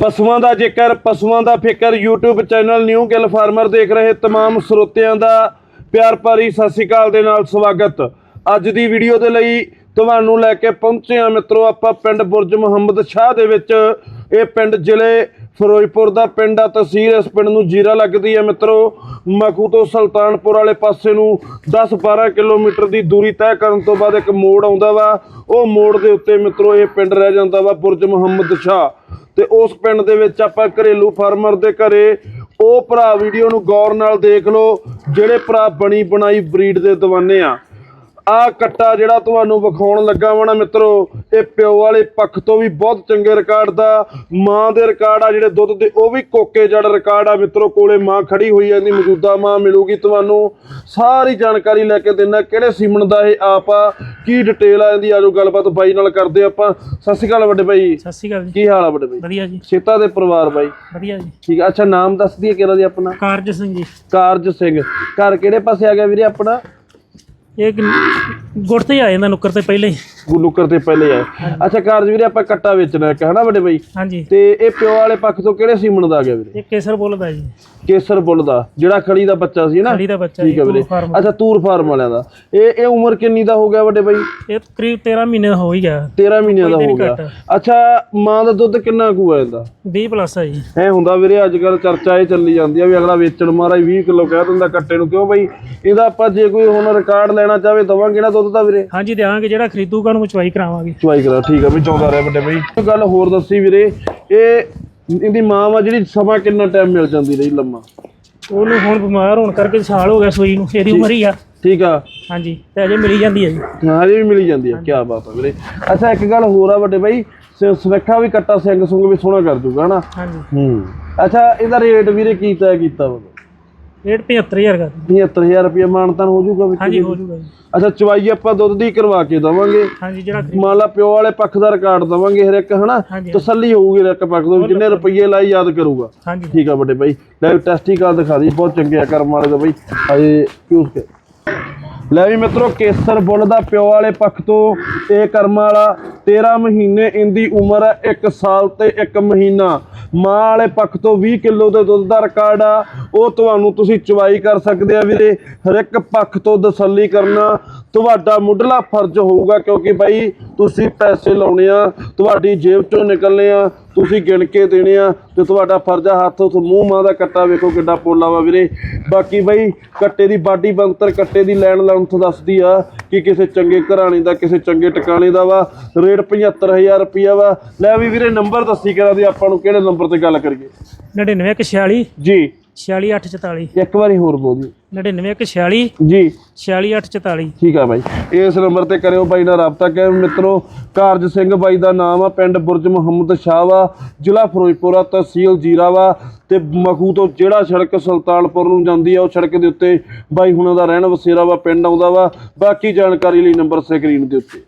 ਪਸ਼ੂਆਂ ਦਾ ਜੇਕਰ ਪਸ਼ੂਆਂ ਦਾ ਫਿਕਰ YouTube channel new Gill farmer ਦੇਖ ਰਹੇ तमाम ਸਰੋਤਿਆਂ ਦਾ ਪਿਆਰ ਭਰੀ ਸਤਿ ਸ਼੍ਰੀ ਅਕਾਲ ਦੇ ਨਾਲ ਸਵਾਗਤ ਅੱਜ ਦੀ ਵੀਡੀਓ ਦੇ ਲਈ ਤੁਹਾਨੂੰ ਲੈ ਕੇ ਪਹੁੰਚੇ ਹਾਂ ਮਿੱਤਰੋ ਆਪਾਂ ਪਿੰਡ ਬੁਰਜ ਮੁਹੰਮਦ ਸ਼ਾਹ ਦੇ ਵਿੱਚ ਇਹ ਪਿੰਡ ਜ਼ਿਲ੍ਹੇ ਫਿਰੋਜ਼ਪੁਰ ਦਾ ਪਿੰਡ ਆ, ਤਹਿਸੀਲ ਇਸ ਪਿੰਡ ਨੂੰ ਜੀਰਾ ਲੱਗਦੀ ਹੈ ਮਿੱਤਰੋ। ਮਖੂ ਤੋਂ ਸੁਲਤਾਨਪੁਰ ਵਾਲੇ ਪਾਸੇ ਨੂੰ 10-12 ਕਿਲੋਮੀਟਰ ਦੀ ਦੂਰੀ ਤੈਅ ਕਰਨ ਤੋਂ ਬਾਅਦ ਇੱਕ ਮੋੜ ਆਉਂਦਾ ਵਾ। ਉਹ ਮੋੜ ਦੇ ਉੱਤੇ ਮਿੱਤਰੋ, ਇਹ ਪਿੰਡ ਰਹਿ ਜਾਂਦਾ ਵਾ ਬੁਰਜ ਮੁਹੰਮਦ ਸ਼ਾਹ। ਤੇ ਉਸ ਪਿੰਡ ਦੇ ਵਿੱਚ ਆਪਾਂ ਘਰੇਲੂ ਫਾਰਮਰ ਦੇ ਘਰੇ ਉਹ ਭਰਾ ਵੀਡੀਓ ਨੂੰ ਗੌਰ ਨਾਲ ਦੇਖ ਲਓ, ਜਿਹੜੇ ਭਰਾ ਬਣੀ ਬਣਾਈ ਬਰੀਡ ਦੇ دیਵਾਨੇ ਆ। ਆ ਕੱਟਾ ਜਿਹੜਾ ਤੁਹਾਨੂੰ ਵਿਖਾਉਣ ਲੱਗਾ ਵਾ ਨਾ ਮਿੱਤਰੋ ਇਹ ਪਿਓ ਵਾਲੇ ਪੱਖ ਤੋਂ ਵੀ ਬਹੁਤ ਚੰਗੇ ਰਿਕਾਰਡ ਦਾ ਮਾਂ ਦੇ ਰਿਕਾਰਡ ਆ ਜਿਹੜੇ ਦੁੱਧ ਦੇ ਉਹ ਵੀ ਕੋਕੇ ਜੜ ਰਿਕਾਰਡ ਆ ਮਿੱਤਰੋ ਕੋਲੇ ਮਾਂ ਖੜੀ ਹੋਈ ਜਾਂਦੀ ਮੌਜੂਦਾ ਮਾਂ ਮਿਲੂਗੀ ਤੁਹਾਨੂੰ। ਸਾਰੀ ਜਾਣਕਾਰੀ ਲੈ ਕੇ ਦੇਣਾ ਕਿਹੜੇ ਸੀਮਨ ਦਾ ਇਹ ਆਪ ਆ ਕੀ ਡਿਟੇਲ ਆ ਇਹਦੀ ਆਜੋ ਗੱਲਬਾਤ ਬਾਈ ਨਾਲ ਕਰਦੇ ਆਪਾਂ। ਸਤਿ ਸ਼੍ਰੀ ਅਕਾਲ ਵੱਡੇ ਬਾਈ। ਸਤਿ ਸ਼੍ਰੀ ਅਕਾਲ ਜੀ। ਕੀ ਹਾਲ ਆ ਵੱਡੇ ਬਾਈ? ਵਧੀਆ ਜੀ। ਸੀਤਾ ਦੇ ਪਰਿਵਾਰ ਬਾਈ। ਵਧੀਆ ਜੀ। ਠੀਕ ਆ ਅੱਛਾ ਨਾਮ ਦੱਸ ਦਈਏ ਕਿਹੜਾ ਜੀ ਆਪਣਾ? ਕਾਰਜ ਸਿੰਘ ਜੀ। ਕਾਰਜ ਸਿੰਘ। ਘਰ ਕਿਹੜੇ ਪਾਸੇ ਆ ਗਿਆ ਵੀਰੇ ਆਪਣਾ? ਇਹ ਗੁੜ ਤੇ ਆ ਜਾਂਦਾ ਨੁੱਕਰ ਤੇ ਪਹਿਲੇ ਹੀ। ਗੁੱਲੂਕਰ ਤੇ ਪਹਿਲੇ ਆ ਅੱਛਾ ਕਾਰਜ ਵੀਰੇ ਆਪਾਂ ਕੱਟਾ ਵੇਚਣਾ ਇੱਕ ਹਨਾ ਵੱਡੇ ਬਾਈ? ਹਾਂਜੀ। ਤੇ ਇਹ ਪਿਓ ਵਾਲੇ ਪੱਖ ਤੋਂ ਕਿਹੜੇ ਸੀਮਨ ਦਾ ਆ ਗਿਆ ਵੀਰੇ? ਇਹ ਕੇਸਰ ਬੋਲਦਾ ਜੀ। ਕੇਸਰ ਬੁੱਲ ਦਾ ਜਿਹੜਾ ਖੜੀ ਦਾ ਬੱਚਾ ਸੀ ਨਾ? ਖੜੀ ਦਾ ਬੱਚਾ ਠੀਕ ਹੈ ਵੀਰੇ। ਅੱਛਾ ਤੂਰ ਫਾਰਮ ਵਾਲਿਆਂ ਦਾ। ਇਹ ਇਹ ਉਮਰ ਕਿੰਨੀ ਦਾ ਹੋ ਗਿਆ ਵੱਡੇ ਬਾਈ? ਇਹ ਕਰੀਬ 13 ਮਹੀਨੇ ਦਾ ਹੋ ਹੀ ਗਿਆ। 13 ਮਹੀਨਿਆਂ ਦਾ ਹੋ ਗਿਆ। ਅੱਛਾ ਮਾਂ ਦਾ ਦੁੱਧ ਕਿੰਨਾ ਕੁ ਆ ਇਹਦਾ? 20 ਪਲੱਸ ਆ ਜੀ। ਐ ਹੁੰਦਾ ਵੀਰੇ ਅੱਜ ਕੱਲ ਚਰਚਾ ਇਹ ਚੱਲੀ ਜਾਂਦੀ ਆ ਵੀ ਅਗਲਾ ਵੇਚਣ ਮਾਰਾ 20 ਕਿਲੋ ਕਹਿ ਦਿੰਦਾ ਕੱਟੇ ਨੂੰ। ਕਿਉਂ ਬਾਈ? ਇਹਦਾ ਆਪਾਂ ਜੇ ਕੋਈ ਹੁਣ ਰਿਕਾਰਡ ਲੈਣਾ ਚਾਹਵੇ ਦਵਾਂਗੇ ਨਾ ਦੁੱਧ ਦਾ ਵੀਰੇ। ਹਾਂਜੀ ਦਿਆਂਗੇ ਜਿਹੜਾ ਖਰੀਦੂਗਾ ਉਹਨੂੰ ਚੁਆਈ ਕਰਾਵਾਂਗੇ। ਚੁਆਈ ਕਰਾ ਠੀਕ ਆ ਵੀ ਚਾਹੁੰਦਾ ਰਿਹਾ ਵੱਡੇ ਬਾਈ। ਇੱਕ ਗੱਲ ਹੋਰ ਦੱਸੀ ਵੀਰੇ ਇਹ ਇਹਦੀ ਮਾਂ ਵਾ ਜਿਹੜੀ ਸਮਾਂ ਕਿੰਨਾ ਟਾਈਮ ਮਿਲ ਜਾਂਦੀ ਰਹੀ ਲੰਮਾ? ਉਹਨੂੰ ਹੁਣ ਬਿਮਾਰ ਹੋਣ ਕਰਕੇ ਸਾਲ ਹੋ ਗਿਆ ਸੂਈ ਨੂੰ ਇਹਦੀ ਉਮਰ ਹੀ ਆ। ਠੀਕ ਆ। ਹਾਂਜੀ ਤੇ ਅਜੇ ਮਿਲੀ ਜਾਂਦੀ ਹੈ ਜੀ। ਹਾਂ ਹਜੇ ਵੀ ਮਿਲੀ ਜਾਂਦੀ ਆ ਕੀ ਬਾਤ ਆ ਵੀਰੇ। ਅੱਛਾ ਇੱਕ ਗੱਲ ਹੋਰ ਆ ਵੱਡੇ ਬਾਈ ਸ- ਸੁਨੱਖਾ ਵੀ ਕੱਟਾ ਸਿੰਘ ਸੁੰਗ ਵੀ ਸੋਹਣਾ ਕਰ ਦੂਗਾ ਹਨਾ? ਹਾਂਜੀ। ਹੂੰ। ਅੱਛਾ ਇਹਦਾ ਰੇਟ ਵੀਰੇ ਕੀ ਤੈਅ ਕੀਤਾ ਵਾ? ਰੇਟ 75000 ਦਾ 75000 ਰੁਪਏ ਮਾਨਤਾਨ ਹੋ ਜਾਊਗਾ ਵਿੱਚ ਹਾਂਜੀ ਹੋ ਜੂਗਾ ਜੀ। ਅੱਛਾ ਚਵਾਈ ਆਪਾਂ ਦੁੱਧ ਦੀ ਕਰਵਾ ਕੇ ਦਵਾਂਗੇ। ਹਾਂਜੀ ਜਿਹੜਾ ਖਰੀਦ- ਮੰਨ ਲਾ ਪਿਓ ਵਾਲੇ ਪੱਖ ਦਾ ਰਿਕਾਰਡ ਦਵਾਂਗੇ ਹਰ ਇੱਕ ਹਨਾ? ਹਾਂਜੀ। ਤਸੱਲੀ ਹੋਊਗੀ ਹਰ ਇੱਕ ਪੱਖ ਤੋਂ ਵੀ ਜਿੰਨੇ ਰੁਪਏ ਲਾਈ ਯਾਦ ਕਰੂਗਾ। ਹਾਂਜੀ ਠੀਕ ਆ ਵੱਡੇ ਬਾਈ। ਲੈ ਟੈਸਟੀਕਲ ਦਿਖਾ ਦੀ ਬਹੁਤ ਚੰਗੇ ਆ ਕਰਮ ਵਾਲੇ ਦਾ ਬਾਈ। ਹਜੇ ਕਿਉਂ ਕੇ? ਲੈ ਵੀ ਮਿੱਤਰੋ ਕੇਸਰ ਬੁੱਲ ਦਾ ਪਿਓ ਵਾਲੇ ਪੱਖ ਤੋਂ ਇਹ ਕਰਮ ਵਾਲਾ 13 ਮਹੀਨੇ ਇਹਦੀ ਉਮਰ ਹੈ 1 ਸਾਲ ਤੇ 1 ਮਹੀਨਾ। ਮਾਂ ਵਾਲੇ ਪੱਖ ਤੋਂ 20 ਕਿਲੋ ਦੇ ਦੁੱਧ ਦਾ ਰਿਕਾਰਡ ਆ। ਉਹ ਤੁਹਾਨੂੰ ਤੁਸੀਂ ਚਵਾਈ ਕਰ ਸਕਦੇ ਆ ਵੀਰੇ। ਹਰ ਇੱਕ ਪੱਖ ਤੋਂ ਤਸੱਲੀ ਕਰਨਾ ਤੁਹਾਡਾ ਮੁੱਢਲਾ ਫਰਜ਼ ਹੋਊਗਾ, ਕਿਉਂਕਿ ਬਾਈ ਤੁਸੀਂ ਪੈਸੇ ਲਾਉਣੇ ਆ, ਤੁਹਾਡੀ ਜੇਬ ਚੋਂ ਨਿਕਲਨੇ ਆ, ਤੁਸੀਂ ਗਿਣ ਕੇ ਦੇਣੇ ਆ ਤੇ ਤੁਹਾਡਾ ਫਰਜ਼ ਆ ਹੱਥ ਉਸ ਮੂੰਹ ਮਾਂ ਦਾ ਕੱਟਾ ਵੇਖੋ ਕਿੱਡਾ ਪੋਲਾ ਵਾ ਵੀਰੇ। ਬਾਕੀ ਬਾਈ ਕੱਟੇ ਦੀ ਬਾਡੀ ਬੰਤਰ ਕੱਟੇ ਦੀ ਲੈਣ ਲੈਂਥ ਦੱਸਦੀ ਆ ਕਿ ਕਿਸੇ ਚੰਗੇ ਘਰਾਣੇ ਦਾ ਕਿਸੇ ਚੰਗੇ ਟਿਕਾਣੇ ਦਾ ਵਾ। ਰੇਟ 75000 ਰੁਪਿਆ ਵਾ। ਲੈ ਵੀ ਵੀਰੇ ਨੰਬਰ ਦੱਸੀ ਕਰਾ ਦੀ ਆਪਾਂ ਨੂੰ ਕਿਹੜੇ ਨੰਬਰ ਤੇ ਗੱਲ ਕਰੀਏ? 99 ਜੀ। 46844 ਇੱਕ ਵਾਰੀ ਹੋਰ ਬੋਲ ਦਿਓ। 99 ਜੀ। 46844 ਠੀਕ ਆ ਬਾਈ। ਇਸ ਨੰਬਰ ਤੇ ਕਰਿਓ ਬਾਈ ਨਾਲ ਰਾਬਤਾ ਕਰ ਮਿੱਤਰੋ ਕਾਰਜ ਸਿੰਘ ਬਾਈ ਦਾ ਨਾਮ ਆ ਪਿੰਡ ਬੁਰਜ ਮੁਹੰਮਦ ਸ਼ਾਹ ਵਾ ਜ਼ਿਲ੍ਹਾ ਫਿਰੋਜ਼ਪੁਰ ਆ ਤਹਿਸੀਲ ਜੀਰਾ ਵਾ ਤੇ ਮਖੂ ਤੋਂ ਜਿਹੜਾ ਸੜਕ ਸੁਲਤਾਨਪੁਰ ਨੂੰ ਜਾਂਦੀ ਆ ਉਹ ਸੜਕ ਦੇ ਉੱਤੇ ਬਾਈ ਹੁਣਾਂ ਦਾ ਰਹਿਣ ਵਸੇਰਾ ਵਾ ਪਿੰਡ ਆਉਂਦਾ ਵਾ। ਬਾਕੀ ਜਾਣਕਾਰੀ ਲਈ ਨੰਬਰ ਸਕਰੀਨ ਦੇ ਉੱਤੇ।